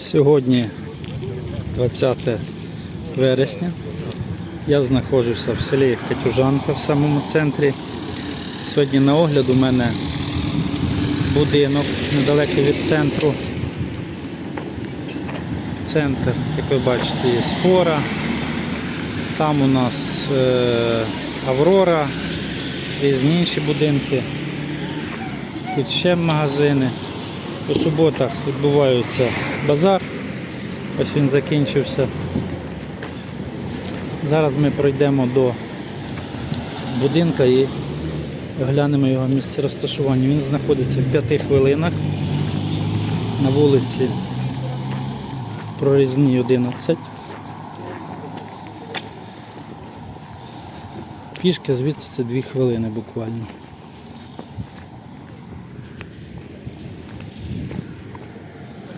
Сьогодні 20 вересня. Я знаходжуся в селі Катюжанка в самому центрі. Сьогодні на огляд у мене будинок недалеко від центру. Центр, як ви бачите, є фора. Там у нас е, Аврора, різні інші будинки. Тут ще магазини. По суботах відбувається базар. Ось він закінчився. Зараз ми пройдемо до будинка і глянемо його місце розташування. Він знаходиться в 5 хвилинах на вулиці Прорізній 11. Пішки звідси це 2 хвилини буквально.